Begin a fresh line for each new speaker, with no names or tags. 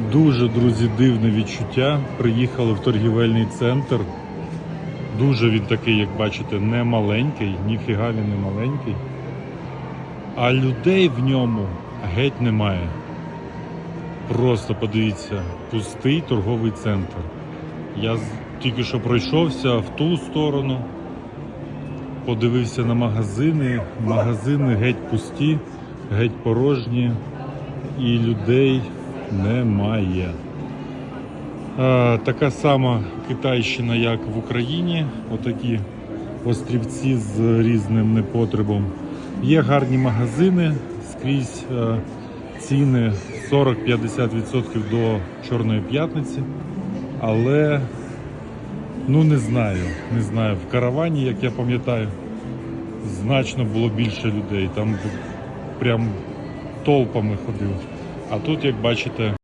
Дуже, друзі, дивне відчуття. Приїхали в торгівельний центр. Дуже він такий, як бачите, не маленький, ніфіга він не маленький. А людей в ньому геть немає. Просто подивіться, пустий торговий центр. Я тільки що пройшовся в ту сторону, подивився на магазини. Магазини геть пусті, геть порожні, і людей немає. Така сама Китайщина, як в Україні. Отакі острівці з різним непотребом. Є гарні магазини, скрізь ціни 40-50% до Чорної п'ятниці. Але ну не знаю, не знаю. В каравані, як я пам'ятаю, значно було більше людей. Там прям толпами ходив. А тут, як бачите,